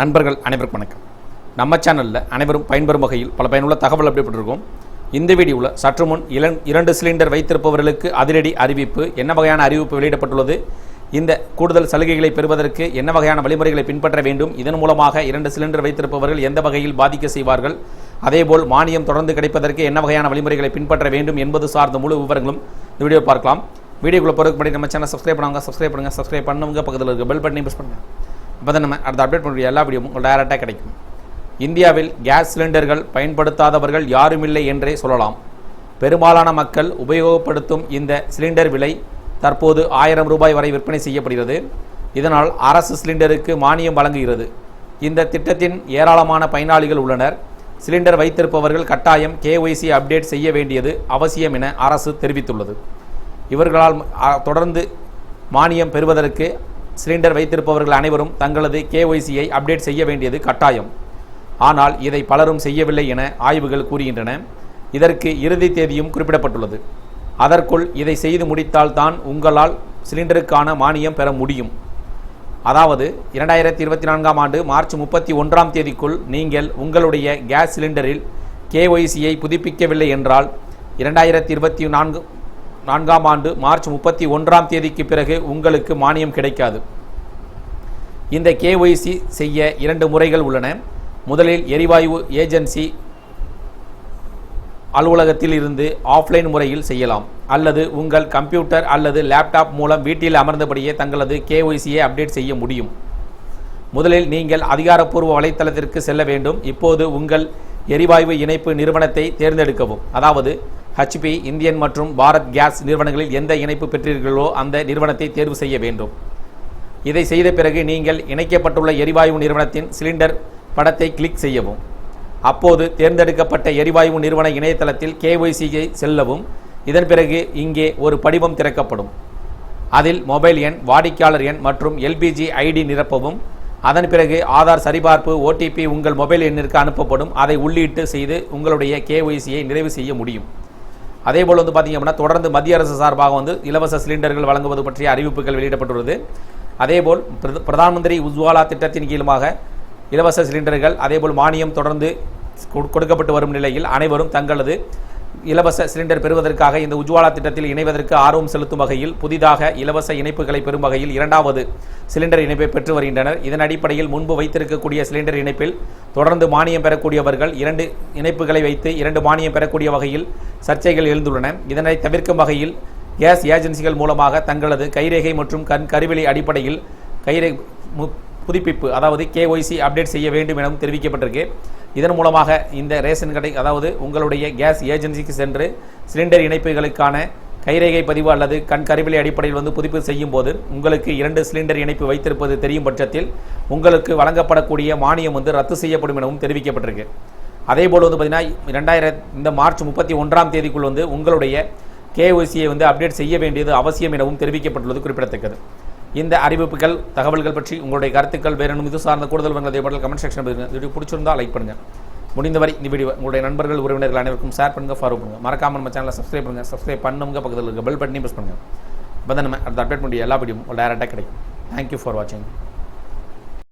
நண்பர்கள் அனைவருக்கும் வணக்கம். நம்ம சேனலில் அனைவரும் பயன்பெறும் வகையில் பல பயனுள்ள தகவல் அப்படிப்பட்டிருக்கோம் இந்த வீடியோவில் சற்று முன் இளன் இரண்டு சிலிண்டர் வைத்திருப்பவர்களுக்கு அதிரடி அறிவிப்பு என்ன வகையான அறிவிப்பு வெளியிடப்பட்டுள்ளது? இந்த கூடுதல் சலுகைகளை பெறுவதற்கு என்ன வகையான வழிமுறைகளை பின்பற்ற வேண்டும்? இதன் மூலமாக இரண்டு சிலிண்டர் வைத்திருப்பவர்கள் எந்த வகையில் பாதிக்க செய்வார்கள்? அதேபோல் மானியம் தொடர்ந்து கிடைப்பதற்கு என்ன வகையான வழிமுறைகளை பின்பற்ற வேண்டும் என்பது சார்ந்த முழு விவரங்களும் இந்த வீடியோ பார்க்கலாம். வீடியோக்குள்ளே பொறுக்கப்படி நம்ம சேனல் சப்ஸ்கிரைப் பண்ணுவாங்க சப்ஸ்கிரைப் பண்ணுங்கள் சப்ஸ்கிரைப் பண்ணுவாங்க பக்கத்தில் இருக்க பெல் பட்டனையும் ப்ரெஸ் பண்ணுங்கள் இப்போ தான் நம்ம அடுத்த அப்டேட் பண்ணுற எல்லா வீடியோ உங்களுக்கு டைரெக்டாக கிடைக்கும். இந்தியாவில் கேஸ் சிலிண்டர்கள் பயன்படுத்தாதவர்கள் யாருமில்லை என்றே சொல்லலாம். பெரும்பாலான மக்கள் உபயோகப்படுத்தும் இந்த சிலிண்டர் விலை தற்போது ஆயிரம் ரூபாய் வரை விற்பனை செய்யப்படுகிறது. இதனால் அரசு சிலிண்டருக்கு மானியம் வழங்குகிறது. இந்த திட்டத்தின் ஏராளமான பயனாளிகள் உள்ளனர். சிலிண்டர் வைத்திருப்பவர்கள் கட்டாயம் கேஒய்சி அப்டேட் செய்ய வேண்டியது அவசியம் என அரசு தெரிவித்துள்ளது. இவர்களால் தொடர்ந்து மானியம் பெறுவதற்கு சிலிண்டர் வைத்திருப்பவர்கள் அனைவரும் தங்களது கேஒய்சியை அப்டேட் செய்ய வேண்டியது கட்டாயம். ஆனால் இதை பலரும் செய்யவில்லை என ஆய்வுகள் கூறுகின்றன. இதற்கு இறுதி தேதியும் குறிப்பிடப்பட்டுள்ளது. அதற்குள் இதை செய்து முடித்தால்தான் உங்களால் சிலிண்டருக்கான மானியம் பெற முடியும். அதாவது இரண்டாயிரத்தி இருபத்தி நான்காம் ஆண்டு மார்ச் முப்பத்தி ஒன்றாம் தேதிக்குள் நீங்கள் உங்களுடைய கேஸ் சிலிண்டரில் கேஒய்சியை புதுப்பிக்கவில்லை என்றால் இரண்டாயிரத்தி இருபத்தி நான்கு நான்காம் ஆண்டு மார்ச் முப்பத்தி ஒன்றாம் தேதிக்கு பிறகு உங்களுக்கு மானியம் கிடைக்காது. இந்த கேஒய்சி செய்ய இரண்டு முறைகள் உள்ளன. முதலில் எரிவாயு ஏஜென்சி அலுவலகத்தில் இருந்து ஆஃப்லைன் முறையில் செய்யலாம். அல்லது உங்கள் கம்ப்யூட்டர் அல்லது லேப்டாப் மூலம் வீட்டில் அமர்ந்தபடியே தங்களது கேஒய்சியை அப்டேட் செய்ய முடியும். முதலில் நீங்கள் அதிகாரப்பூர்வ வலைத்தளத்திற்கு செல்ல வேண்டும். இப்போது உங்கள் எரிவாயு இணைப்பு நிறுவனத்தை தேர்ந்தெடுக்கவும். அதாவது ஹச்பி இந்தியன் மற்றும் பாரத் கேஸ் நிறுவனங்களில் எந்த இணைப்பு பெற்றீர்களோ அந்த நிறுவனத்தை தேர்வு செய்ய வேண்டும். இதை செய்த பிறகு நீங்கள் இணைக்கப்பட்டுள்ள எரிவாயு நிறுவனத்தின் சிலிண்டர் படத்தை கிளிக் செய்யவும். அப்போது தேர்ந்தெடுக்கப்பட்ட எரிவாயு நிறுவன இணையதளத்தில் கேஒய்சியை செல்லவும். இதன் பிறகு இங்கே ஒரு படிவம் திறக்கப்படும். அதில் மொபைல் எண் வாடிக்கையாளர் எண் மற்றும் எல்பிஜி ஐடி நிரப்பவும். அதன் பிறகு ஆதார் சரிபார்ப்பு ஓடிபி உங்கள் மொபைல் எண்ணிற்கு அனுப்பப்படும். அதை உள்ளீட்டு செய்து உங்களுடைய கேஒய்சியை நிறைவு செய்ய முடியும். அதேபோல் வந்து பார்த்தீங்க அப்படின்னா தொடர்ந்து மத்திய அரசு சார்பாக வந்து இலவச சிலிண்டர்கள் வழங்குவது பற்றிய அறிவிப்புகள் வெளியிடப்பட்டுள்ளது. அதேபோல் பிரத- பிரதான் மந்திரி உஜ்வாலா திட்டத்தின் கீழுமாக இலவச சிலிண்டர்கள் அதேபோல் மானியம் தொடர்ந்து கொடு- கொடுக்கப்பட்டு வரும் நிலையில் அனைவரும் தங்களது இலவச சிலிண்டர் பெறுவதற்காக இந்த உஜ்வாலா திட்டத்தில் இணைவதற்கு ஆர்வம் செலுத்தும் வகையில் புதிதாக இலவச இணைப்புகளை பெறும் வகையில் இரண்டாவது சிலிண்டர் இணைப்பை பெற்று வருகின்றனர். இதன் அடிப்படையில் முன்பு வைத்திருக்கக்கூடிய சிலிண்டர் இணைப்பில் தொடர்ந்து மானியம் பெறக்கூடியவர்கள் இரண்டு இணைப்புகளை வைத்து இரண்டு மானியம் பெறக்கூடிய வகையில் சர்ச்சைகள் எழுந்துள்ளன. இதனை தவிர்க்கும் வகையில் கேஸ் ஏஜென்சிகள் மூலமாக தங்களது கைரேகை மற்றும் கண் கருவிலை அடிப்படையில் கைரே புதுப்பிப்பு அதாவது கேஒய்சி அப்டேட் செய்ய வேண்டும் எனவும் தெரிவிக்கப்பட்டிருக்கு. இதன் மூலமாக இந்த ரேஷன் கடை அதாவது உங்களுடைய கேஸ் ஏஜென்சிக்கு சென்று சிலிண்டர் இணைப்புகளுக்கான கைரேகை பதிவு அல்லது கண் கருவிலை அடிப்படையில் வந்து புதுப்பு செய்யும் போது உங்களுக்கு இரண்டு சிலிண்டர் இணைப்பு வைத்திருப்பது தெரியும் பட்சத்தில் உங்களுக்கு வழங்கப்படக்கூடிய மானியம் வந்து ரத்து செய்யப்படும் எனவும் தெரிவிக்கப்பட்டிருக்கு. அதேபோல் வந்து பார்த்தீங்கன்னா ரெண்டாயிரம் இந்த மார்ச் முப்பத்தி ஒன்றாம் தேதிக்குள் வந்து உங்களுடைய கேஒய்சியை வந்து அப்டேட் செய்ய வேண்டியது அவசியம் எனவும் தெரிவிக்கப்பட்டுள்ளது குறிப்பிடத்தக்கது. இந்த அறிவிப்புகள் தகவல்கள் பற்றி உங்களுடைய கருத்துக்கள் வேறெனும் இது சார்ந்த கூடுதல் விவரங்களை தேவைப்பட்டால் கமெண்ட் செக்ஷன் வீடியோ பிடிச்சிருந்தா லைக் பண்ணுங்கள் முடிந்தவரை இந்த வீடியோ உங்களுடைய நண்பர்கள் உறவினர்கள் அனைவருக்கும் ஷேர் பண்ணுங்கள் ஃபாலோ பண்ணுங்கள் மறக்காம நம்ம சேனலை சப்ஸ்கிரைப் பண்ணுங்கள் சப்ஸ்கிரைப் பண்ணுங்க பக்கத்தில் இருக்க பெல் பட்டனையும் ப்ரெஸ் பண்ணுங்கள் அப்போ நம்ம அடுத்த அப்டேட் பண்ணி எல்லா வீடியோவும் டேரெக்டாக கிடைக்கும். தேங்க்யூ ஃபார் வாட்சிங்